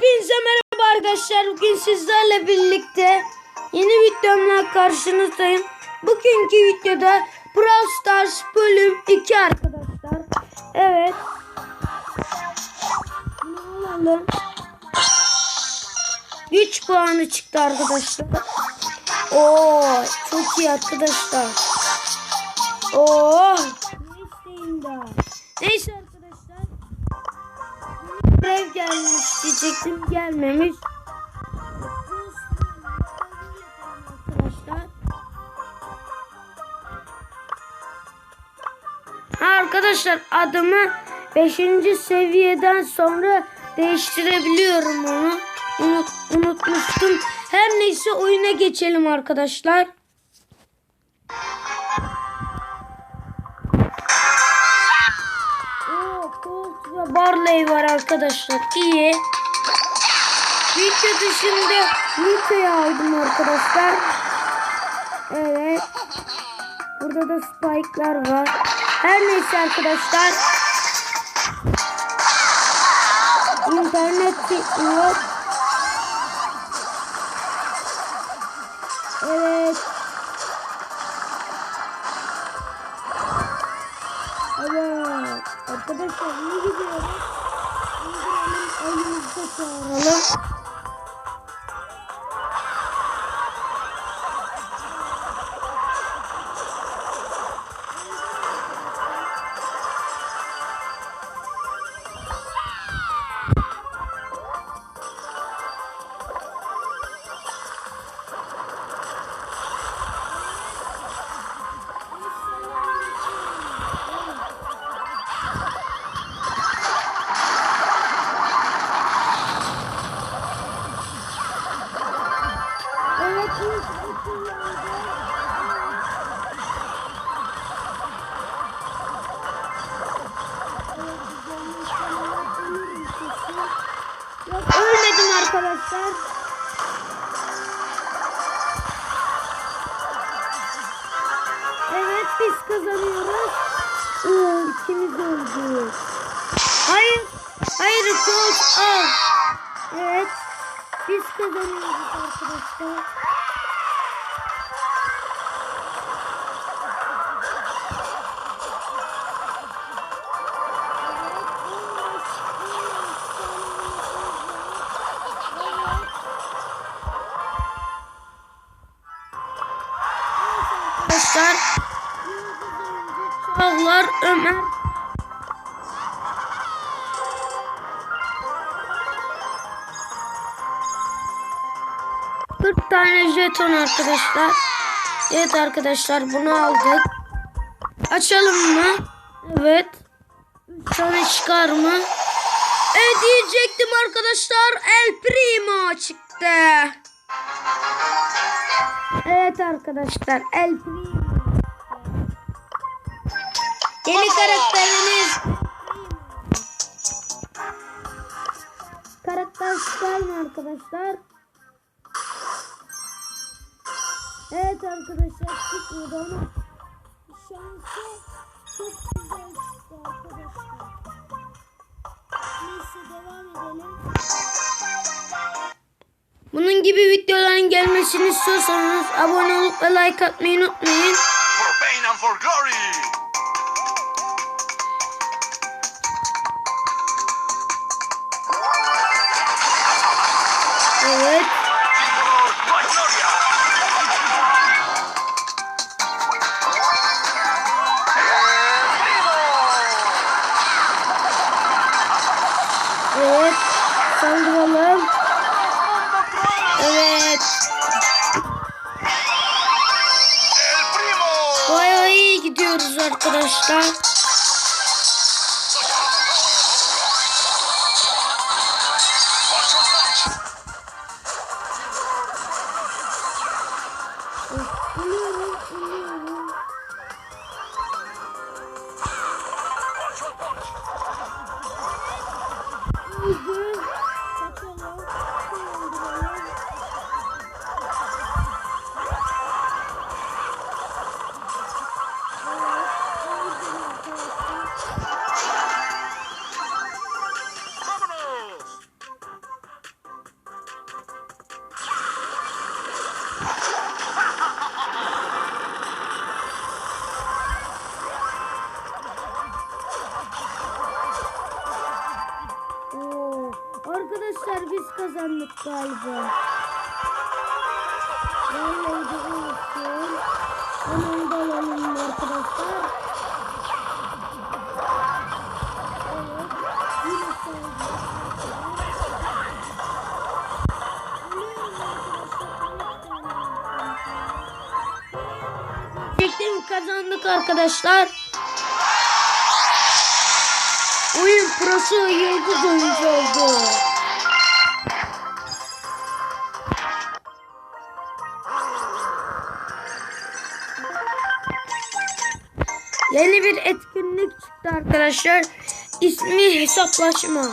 Hepinize merhaba arkadaşlar. Bugün sizlerle birlikte yeni videomla karşınızdayım. Bugünkü videoda Brawl Stars bölüm 2 arkadaşlar. Evet. Bunu alalım. 3 puanı çıktı arkadaşlar. Oo, çok iyi arkadaşlar. Oo. Neyse arkadaşlar. Görev gelmiş diyecektim gelmemiş. Arkadaşlar. Arkadaşlar adımı 5. seviyeden sonra değiştirebiliyorum onu. Unut, unutmuştum. Her neyse oyuna geçelim arkadaşlar. Barley var arkadaşlar. İyi. Video dışında Nita'yı aldım arkadaşlar. Evet. Burada da spike'lar var. Her neyse arkadaşlar. İnternet yok. Evet. Evet. Arkadaşlar iyi gidiyoruz. İndirelim elimizde ölmedim arkadaşlar. Evet biz kazanıyoruz. Oo, ikimiz öldük. Hayır. Hayır Colt al. Evet. Biz kazanıyoruz arkadaşlar. Arkadaşlar Çağlar Ömer Kırk tane jeton arkadaşlar. Evet arkadaşlar bunu aldık. Açalım mı? Evet. Üç tane çıkar mı? Evet diyecektim arkadaşlar. El Primo çıktı. Evet arkadaşlar El Primo. Yeni karakterimiz. Karakter mı arkadaşlar? Evet arkadaşlar çıkmadı ama şansı çok güzel çıktı arkadaşlar. Neyse devam edelim. Bunun gibi videoların gelmesini istiyorsanız abone olup ve like atmayı unutmayın. for pain and for glory. Evet. Arkadaşlar. Arkadaşlar biz kazandık galiba. Vallahi de olsun. Hemen de alalım arkadaşlar. Evet. Yine saydık. Çektim kazandık arkadaşlar. Oyun prosu yıldız oyuncu oldu. Yeni bir etkinlik çıktı arkadaşlar. İsmi hesaplaşma.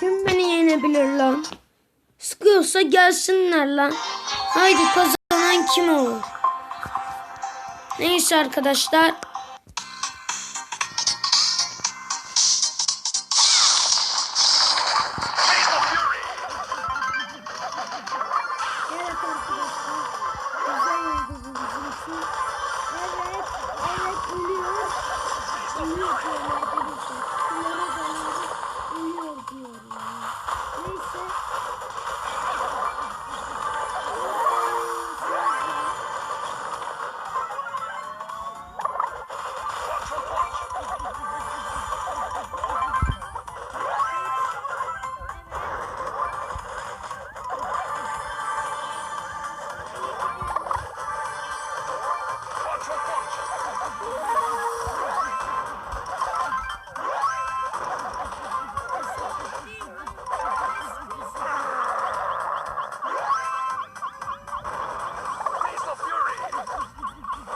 Kim beni yenebilir lan? Sıkıyorsa gelsinler lan. Haydi kazanan kim olur? Neyse arkadaşlar.